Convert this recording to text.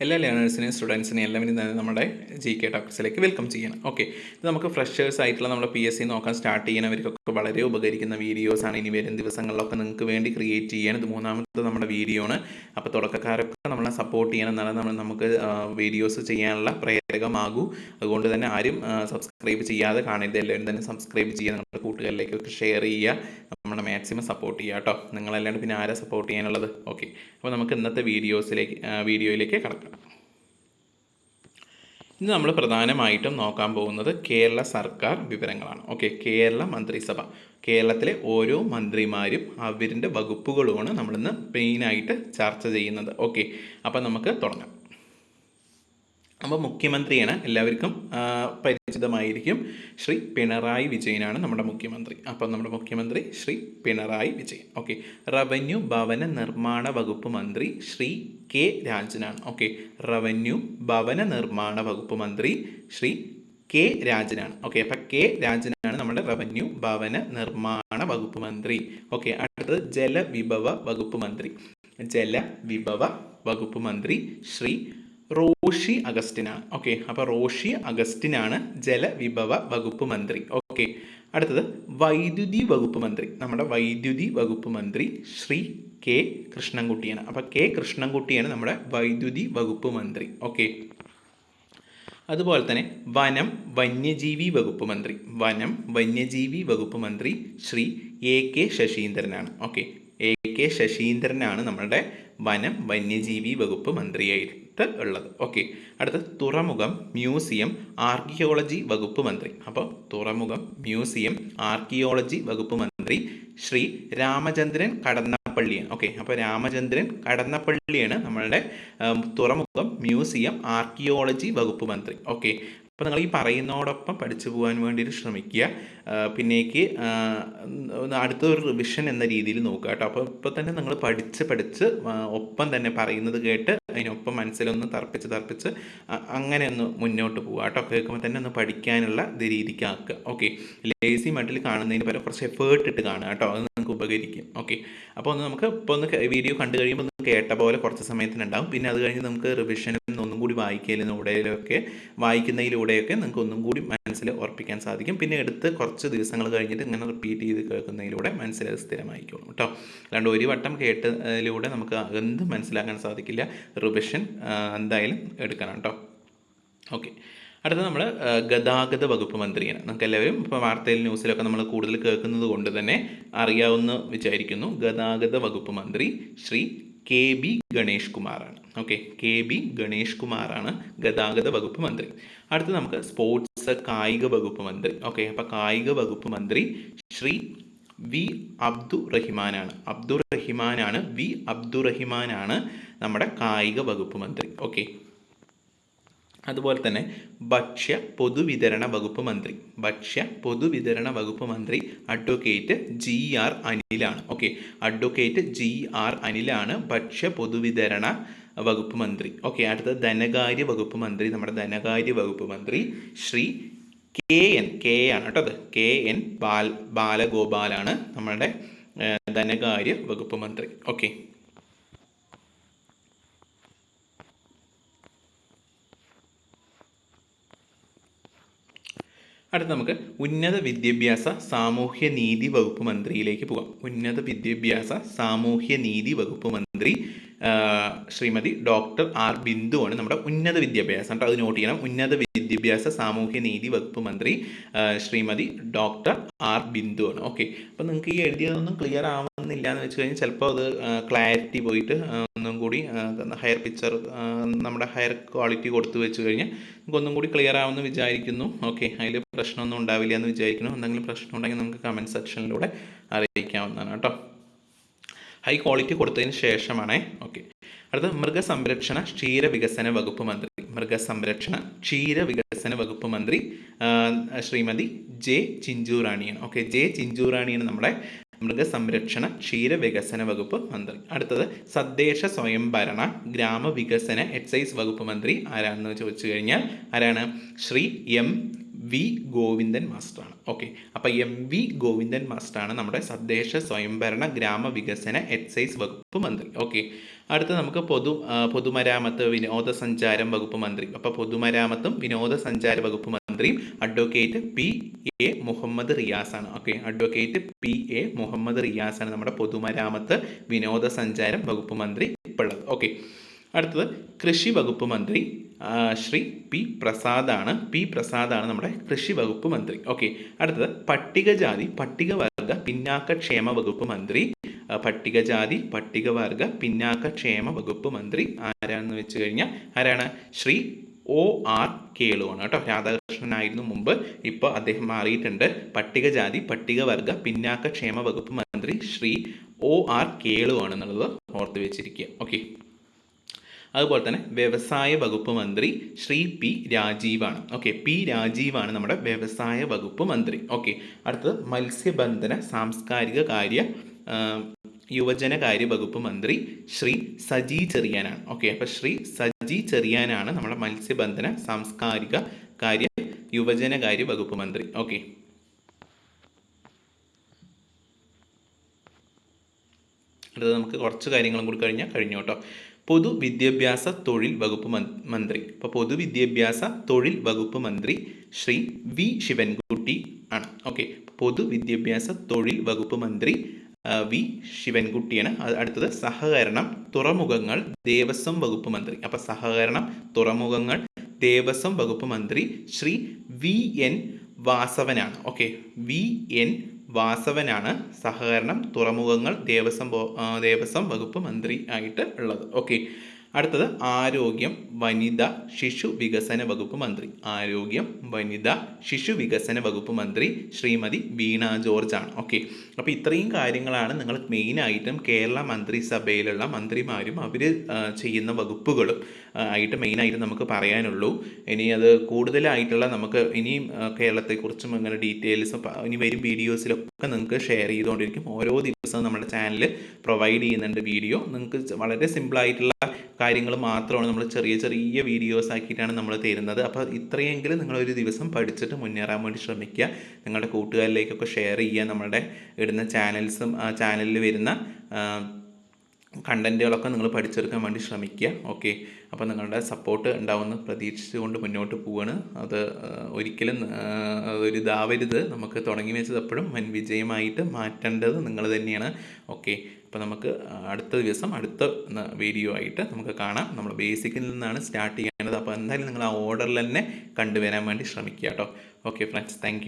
എല്ലാ ലേണേഴ്സിനെയും സ്റ്റുഡൻസിനെയും എല്ലാവരും തന്നെ നമ്മുടെ ജി കെ ടോക്സിലേക്ക് വെൽക്കം ചെയ്യണം. ഓക്കെ ഇത് നമുക്ക് ഫ്രഷേഴ്സ് ആയിട്ടുള്ള നമ്മുടെ പി എസ് സി നോക്കാൻ സ്റ്റാർട്ട് ചെയ്യുന്നവർക്കൊക്കെ വളരെ ഉപകരിക്കുന്ന വീഡിയോസാണ് ഇനി വരും ദിവസങ്ങളിലൊക്കെ നിങ്ങൾക്ക് വേണ്ടി ക്രിയേറ്റ് ചെയ്യാൻ ഇത് മൂന്നാമത്തെ നമ്മുടെ വീഡിയോ ആണ്. അപ്പോൾ തുടക്കക്കാരൊക്കെ നമ്മളെ സപ്പോർട്ട് ചെയ്യണം എന്നാണ് നമ്മൾ നമുക്ക് വീഡിയോസ് ചെയ്യാനുള്ള പ്രേരകമാകൂ. അതുകൊണ്ട് തന്നെ ആരും സബ്സ്ക്രൈബ് ചെയ്യാതെ കാണരുത്. എല്ലാവരും തന്നെ സബ്സ്ക്രൈബ് ചെയ്യുക. നിങ്ങളുടെ കൂട്ടുകാരിലേക്കൊക്കെ ഷെയർ ചെയ്യുക. നമ്മളെ മാക്സിമം സപ്പോർട്ട് ചെയ്യുക കേട്ടോ. നിങ്ങളല്ലാണ്ട് പിന്നെ ആരാ സപ്പോർട്ട് ചെയ്യാനുള്ളത്? ഓക്കെ അപ്പോൾ നമുക്ക് ഇന്നത്തെ വീഡിയോസിലേക്ക് വീഡിയോയിലേക്ക് കടക്കാം. ഇന്ന് നമ്മൾ പ്രധാനമായിട്ടും നോക്കാൻ പോകുന്നത് കേരള സർക്കാർ വിവരങ്ങളാണ്. ഓക്കെ കേരള മന്ത്രിസഭ. കേരളത്തിലെ ഓരോ മന്ത്രിമാരും അവരിന്റെ വകുപ്പുകളുമാണ് നമ്മളിന്ന് മെയിനായിട്ട് ചർച്ച ചെയ്യുന്നത്. ഓക്കെ അപ്പോൾ നമുക്ക് തുടങ്ങാം. അപ്പോൾ മുഖ്യമന്ത്രിയാണ് എല്ലാവർക്കും പരിചിതമായിരിക്കും ശ്രീ പിണറായി വിജയനാണ് നമ്മുടെ മുഖ്യമന്ത്രി. അപ്പം നമ്മുടെ മുഖ്യമന്ത്രി ശ്രീ പിണറായി വിജയൻ. ഓക്കെ. റവന്യൂ ഭവന നിർമ്മാണ വകുപ്പ് മന്ത്രി ശ്രീ കെ രാജനാണ്. ഓക്കെ. റവന്യൂ ഭവന നിർമ്മാണ വകുപ്പ് മന്ത്രി ശ്രീ കെ രാജനാണ്. ഓക്കെ. അപ്പം കെ രാജനാണ് നമ്മുടെ റവന്യൂ ഭവന നിർമ്മാണ വകുപ്പ് മന്ത്രി. ഓക്കെ. അടുത്തത് ജലവിഭവ വകുപ്പ് മന്ത്രി. ജലവിഭവ വകുപ്പ് മന്ത്രി ശ്രീ റോഷി അഗസ്റ്റിനാണ് ഓക്കെ അപ്പോൾ റോഷി അഗസ്റ്റിനാണ് ജലവിഭവ വകുപ്പ് മന്ത്രി. ഓക്കെ അടുത്തത് വൈദ്യുതി വകുപ്പ് മന്ത്രി. നമ്മുടെ വൈദ്യുതി വകുപ്പ് മന്ത്രി ശ്രീ കെ കൃഷ്ണൻകുട്ടിയാണ്. അപ്പോൾ കെ കൃഷ്ണൻകുട്ടിയാണ് നമ്മുടെ വൈദ്യുതി വകുപ്പ് മന്ത്രി. ഓക്കെ അതുപോലെ തന്നെ വനം വന്യജീവി വകുപ്പ് മന്ത്രി. വനം വന്യജീവി വകുപ്പ് മന്ത്രി ശ്രീ എ കെ ശശീന്ദ്രനാണ്. ഓക്കെ എ കെ ശശീന്ദ്രനാണ് നമ്മളുടെ വനം വന്യജീവി വകുപ്പ് മന്ത്രിയായിട്ട് ഉള്ളത്. ഓക്കെ അടുത്ത തുറമുഖം മ്യൂസിയം ആർക്കിയോളജി വകുപ്പ് മന്ത്രി. അപ്പോൾ തുറമുഖം മ്യൂസിയം ആർക്കിയോളജി വകുപ്പ് മന്ത്രി ശ്രീ രാമചന്ദ്രൻ കടന്നപ്പള്ളിയാണ് ഓക്കെ അപ്പോൾ രാമചന്ദ്രൻ കടന്നപ്പള്ളിയാണ് നമ്മളുടെ തുറമുഖം മ്യൂസിയം ആർക്കിയോളജി വകുപ്പ് മന്ത്രി. ഓക്കെ അപ്പോൾ നിങ്ങൾ ഈ പറയുന്നതോടൊപ്പം പഠിച്ചു പോകാൻ വേണ്ടിയിട്ട് ശ്രമിക്കുക. പിന്നേക്ക് അടുത്ത ഒരു റിവിഷൻ എന്ന രീതിയിൽ നോക്കുക കേട്ടോ. അപ്പോൾ ഇപ്പോൾ തന്നെ നിങ്ങൾ പഠിച്ച് പഠിച്ച് ഒപ്പം തന്നെ പറയുന്നത് കേട്ട് അതിനൊപ്പം മനസ്സിലൊന്ന് തർപ്പിച്ച് തർപ്പിച്ച് അങ്ങനെ ഒന്ന് മുന്നോട്ട് പോവുക കേട്ടോ. കേൾക്കുമ്പോൾ തന്നെ ഒന്ന് പഠിക്കാനുള്ള രീതിക്കാക്കുക. ഓക്കെ. ലേസി മട്ടിൽ കാണുന്നതിന് പകരം കുറച്ച് എഫേർട്ട് ഇട്ട് കാണുക കേട്ടോ. അത് നിങ്ങൾക്ക് ഉപകരിക്കും. ഓക്കെ. അപ്പോൾ ഒന്ന് നമുക്ക് ഇപ്പോൾ ഒന്ന് വീഡിയോ കണ്ടു കഴിയുമ്പോൾ കേട്ട പോലെ കുറച്ച് സമയത്തിനുണ്ടാവും. പിന്നെ അത് കഴിഞ്ഞ് നമുക്ക് റിവിഷനും ഒന്നും കൂടി വായിക്കലിലൂടെയൊക്കെ വായിക്കുന്നതിലൂടെയൊക്കെ നിങ്ങൾക്ക് ഒന്നും കൂടി മനസ്സിൽ ഉറപ്പിക്കാൻ സാധിക്കും. പിന്നെ എടുത്ത് കുറച്ച് ദിവസങ്ങൾ കഴിഞ്ഞിട്ട് ഇങ്ങനെ റിപ്പീറ്റ് ചെയ്ത് കേൾക്കുന്നതിലൂടെ മനസ്സിൽ അത് സ്ഥിരമായിക്കോളും കേട്ടോ. അല്ലാണ്ട് ഒരു വട്ടം കേട്ടതിലൂടെ നമുക്ക് എന്തും മനസ്സിലാക്കാൻ സാധിക്കില്ല. റിവിഷൻ എന്തായാലും എടുക്കണം കേട്ടോ. ഓക്കെ. അടുത്ത നമ്മൾ ഗതാഗത വകുപ്പ് മന്ത്രിയാണ്. നമുക്ക് എല്ലാവരും ഇപ്പോൾ വാർത്തയിൽ ന്യൂസിലൊക്കെ നമ്മൾ കൂടുതൽ കേൾക്കുന്നത് കൊണ്ട് തന്നെ അറിയാവുന്ന വിചാരിക്കുന്നു. ഗതാഗത വകുപ്പ് മന്ത്രി ശ്രീ കെ ബി ഗണേഷ് കുമാറാണ് ഓക്കെ കെ ബി ഗണേഷ് കുമാറാണ് ഗതാഗത വകുപ്പ് മന്ത്രി. അടുത്ത് നമുക്ക് സ്പോർട്സ് കായിക വകുപ്പ് മന്ത്രി. ഓക്കെ അപ്പോൾ കായിക വകുപ്പ് മന്ത്രി ശ്രീ വി അബ്ദുറഹിമാനാണ്. അബ്ദുറഹിമാനാണ് വി അബ്ദുറഹിമാനാണ് നമ്മുടെ കായിക വകുപ്പ് മന്ത്രി. ഓക്കെ അതുപോലെ തന്നെ ഭക്ഷ്യ പൊതുവിതരണ വകുപ്പ് മന്ത്രി. ഭക്ഷ്യ പൊതുവിതരണ വകുപ്പ് മന്ത്രി അഡ്വക്കേറ്റ് ജി ആർ അനിലാണ്. ഓക്കെ അഡ്വക്കേറ്റ് ജി ആർ അനിലാണ് ഭക്ഷ്യ പൊതുവിതരണ വകുപ്പ് മന്ത്രി. ഓക്കെ അടുത്ത ധനകാര്യ വകുപ്പ് മന്ത്രി നമ്മുടെ ധനകാര്യ വകുപ്പ് മന്ത്രി ശ്രീ കെ എൻ കെ ആണ് കേട്ടോ അത്. കെ എൻ ബാൽ ബാലഗോപാലാണ് നമ്മുടെ ധനകാര്യ വകുപ്പ് മന്ത്രി. ഓക്കെ. അടുത്ത നമുക്ക് ഉന്നത വിദ്യാഭ്യാസ സാമൂഹ്യ നീതി വകുപ്പ് മന്ത്രിയിലേക്ക് പോകാം. ഉന്നത വിദ്യാഭ്യാസ സാമൂഹ്യ നീതി വകുപ്പ് മന്ത്രി ശ്രീമതി ഡോക്ടർ ആർ ബിന്ദുവാണ് നമ്മുടെ ഉന്നത വിദ്യാഭ്യാസം. കേട്ടോ അത് നോട്ട് ചെയ്യണം. ഉന്നത വിദ്യാഭ്യാസ സാമൂഹ്യ നീതി വകുപ്പ് മന്ത്രി ശ്രീമതി ഡോക്ടർ ആർ ബിന്ദുവാണ് ഓക്കെ അപ്പോൾ നിങ്ങൾക്ക് ഈ എഴുതിയതൊന്നും ക്ലിയർ ആവുന്നില്ല എന്ന് വെച്ച് കഴിഞ്ഞാൽ ചിലപ്പോൾ അത് ക്ലാരിറ്റി പോയിട്ട് ഒന്നും കൂടി ഹയർ പിക്ചർ നമ്മുടെ ഹയർ ക്വാളിറ്റി കൊടുത്തു വെച്ച് കഴിഞ്ഞാൽ നമുക്ക് ഒന്നും കൂടി ക്ലിയർ ആവുമെന്ന് വിചാരിക്കുന്നു. ഓക്കെ അതിൽ പ്രശ്നമൊന്നും ഉണ്ടാവില്ല എന്ന് വിചാരിക്കുന്നു. എന്തെങ്കിലും പ്രശ്നം ഉണ്ടെങ്കിൽ നമുക്ക് കമന്റ് സെക്ഷനിലൂടെ അറിയിക്കാവുന്നതാണ് കേട്ടോ. ഹൈ ക്വാളിറ്റി കൊടുത്തതിന് ശേഷമാണേ. ഓക്കെ അടുത്ത മൃഗസംരക്ഷണ ക്ഷീര വികസന വകുപ്പ് മന്ത്രി. മൃഗസംരക്ഷണ ക്ഷീര വികസന വകുപ്പ് മന്ത്രി ശ്രീമതി ജെ ചിഞ്ചൂറാണിയാണ്. ഓക്കെ ജെ ചിഞ്ചൂറാണിയാണ് നമ്മുടെ മൃഗസംരക്ഷണ ക്ഷീര വികസന വകുപ്പ് മന്ത്രി. അടുത്തത് തദ്ദേശ സ്വയംഭരണ ഗ്രാമവികസന എക്സൈസ് വകുപ്പ് മന്ത്രി ആരാണെന്ന് ചോദിച്ചു കഴിഞ്ഞാൽ ആരാണ്? ശ്രീ എം. വി ഗോവിന്ദൻ മാസ്റ്ററാണ്. ഓക്കെ അപ്പോൾ എം വി ഗോവിന്ദൻ മാസ്റ്ററാണ് നമ്മുടെ തദ്ദേശ സ്വയംഭരണ ഗ്രാമവികസന എക്സൈസ് വകുപ്പ് മന്ത്രി. ഓക്കെ അടുത്ത നമുക്ക് പൊതു പൊതുമരാമത്ത് വിനോദസഞ്ചാരം വകുപ്പ് മന്ത്രി. അപ്പോൾ പൊതുമരാമത്തും വിനോദസഞ്ചാര വകുപ്പ് മന്ത്രിയും advocate P A Muhammad റിയാസാണ്. Okay advocate P A Muhammad റിയാസാണ് നമ്മുടെ പൊതുമരാമത്ത് വിനോദസഞ്ചാരം വകുപ്പ് മന്ത്രി ഇപ്പോഴത് ഓക്കെ അടുത്തത് കൃഷി വകുപ്പ് മന്ത്രി ശ്രീ പി പ്രസാദാണ്. പി പ്രസാദാണ് നമ്മുടെ കൃഷി വകുപ്പ് മന്ത്രി. ഓക്കെ അടുത്തത് പട്ടികജാതി പട്ടികവർഗ പിന്നാക്ക ക്ഷേമ വകുപ്പ് മന്ത്രി. പട്ടികജാതി പട്ടികവർഗ പിന്നാക്ക ക്ഷേമ വകുപ്പ് മന്ത്രി. ആരാണെന്ന് വെച്ച് കഴിഞ്ഞാൽ ആരാണ്? ശ്രീ ഒ ആർ കേളുവാണ് കേട്ടോ. രാധാകൃഷ്ണനായിരുന്നു മുമ്പ്. ഇപ്പോൾ അദ്ദേഹം മാറിയിട്ടുണ്ട്. പട്ടികജാതി പട്ടികവർഗ പിന്നാക്ക ക്ഷേമ വകുപ്പ് മന്ത്രി ശ്രീ ഒ ആർ കേളുവാണ് എന്നുള്ളത് ഓർത്ത് വെച്ചിരിക്കുക. ഓക്കെ. അതുപോലെ തന്നെ വ്യവസായ വകുപ്പ് മന്ത്രി ശ്രീ പി രാജീവാണ്. ഓക്കെ പി രാജീവാണ് നമ്മുടെ വ്യവസായ വകുപ്പ് മന്ത്രി. ഓക്കെ അടുത്തത് മത്സ്യബന്ധന സാംസ്കാരിക കാര്യ യുവജനകാര്യ വകുപ്പ് മന്ത്രി ശ്രീ സജി ചെറിയാനാണ്. ഓക്കെ അപ്പോൾ ശ്രീ സജി ചെറിയാനാണ് നമ്മുടെ മത്സ്യബന്ധന സാംസ്കാരിക കാര്യ യുവജനകാര്യ വകുപ്പ് മന്ത്രി. ഓക്കെ അടുത്തത് നമുക്ക് കുറച്ച് കാര്യങ്ങളും കൂടി കഴിഞ്ഞാൽ കഴിഞ്ഞു പൊതുവിദ്യാഭ്യാസ തൊഴിൽ വകുപ്പ് മന്ത്രി. ഇപ്പോൾ പൊതുവിദ്യാഭ്യാസ തൊഴിൽ വകുപ്പ് മന്ത്രി ശ്രീ വി ശിവൻകുട്ടി ആണ്. ഓക്കെ. പൊതുവിദ്യാഭ്യാസ തൊഴിൽ വകുപ്പ് മന്ത്രി വി ശിവൻകുട്ടിയാണ്. അടുത്തത് സഹകരണം തുറമുഖങ്ങൾ ദേവസ്വം വകുപ്പ് മന്ത്രി. അപ്പോൾ സഹകരണം തുറമുഖങ്ങൾ ദേവസ്വം വകുപ്പ് മന്ത്രി ശ്രീ വി എൻ വാസവനാണ്. ഓക്കെ. വി എൻ വാസവനാണ് സഹകരണം തുറമുഖങ്ങൾ ദേവസ്വം ദേവസ്വം വകുപ്പ് മന്ത്രി ആയിട്ട് ഉള്ളത്. ഓക്കെ അടുത്തത് ആരോഗ്യം വനിത ശിശു വികസന വകുപ്പ് മന്ത്രി. ആരോഗ്യം വനിത ശിശു വികസന വകുപ്പ് മന്ത്രി ശ്രീമതി വീണ ജോർജ് ആണ്. ഓക്കെ. അപ്പോൾ ഇത്രയും കാര്യങ്ങളാണ് നിങ്ങൾ മെയിനായിട്ടും കേരള മന്ത്രിസഭയിലുള്ള മന്ത്രിമാരും അവർ ചെയ്യുന്ന വകുപ്പുകളും ആയിട്ട് മെയിനായിട്ട് നമുക്ക് പറയാനുള്ളൂ. ഇനി അത് കൂടുതലായിട്ടുള്ള നമുക്ക് ഇനിയും കേരളത്തെക്കുറിച്ചും അങ്ങനെ ഡീറ്റെയിൽസ് ഇനി വരും വീഡിയോസിലൊക്കെ നിങ്ങൾക്ക് ഷെയർ ചെയ്തുകൊണ്ടിരിക്കും. ഓരോ ദിവസവും നമ്മുടെ ചാനൽ പ്രൊവൈഡ് ചെയ്യുന്നുണ്ട് വീഡിയോ നിങ്ങൾക്ക് വളരെ സിമ്പിളായിട്ടുള്ള കാര്യങ്ങൾ മാത്രമാണ് നമ്മൾ ചെറിയ ചെറിയ വീഡിയോസ് ആക്കിയിട്ടാണ് നമ്മൾ തരുന്നത്. അപ്പോൾ ഇത്രയെങ്കിലും നിങ്ങളൊരു ദിവസം പഠിച്ചിട്ട് മുന്നേറാൻ വേണ്ടി ശ്രമിക്കുക. നിങ്ങളുടെ കൂട്ടുകാരിലേക്കൊക്കെ ഷെയർ ചെയ്യുക. നമ്മളുടെ ഇടുന്ന ചാനൽസും ആ ചാനലിൽ വരുന്ന കണ്ടന്റുകളൊക്കെ നിങ്ങൾ പഠിച്ചെടുക്കാൻ വേണ്ടി ശ്രമിക്കുക ഓക്കെ? അപ്പോൾ നിങ്ങളുടെ സപ്പോർട്ട് ഉണ്ടാവുമെന്ന് പ്രതീക്ഷിച്ചുകൊണ്ട് മുന്നോട്ട് പോവാണ്. അത് ഒരിക്കലും ഒരു അതൊരു ഇതാവരുത്. നമുക്ക് തുടങ്ങി വെച്ചത് എപ്പോഴും വൻ വിജയമായിട്ട് മാറ്റേണ്ടത് നിങ്ങൾ തന്നെയാണ് ഓക്കെ? അപ്പോൾ നമുക്ക് അടുത്ത ദിവസം അടുത്ത വീഡിയോ ആയിട്ട് നമുക്ക് കാണാം. നമ്മൾ ബേസിക്കിൽ നിന്നാണ് സ്റ്റാർട്ട് ചെയ്യേണ്ടത്. അപ്പോൾ എന്തായാലും നിങ്ങൾ ആ ഓർഡറിൽ തന്നെ കണ്ടുവരാൻ വേണ്ടി ശ്രമിക്കുക കേട്ടോ. Okay friends thank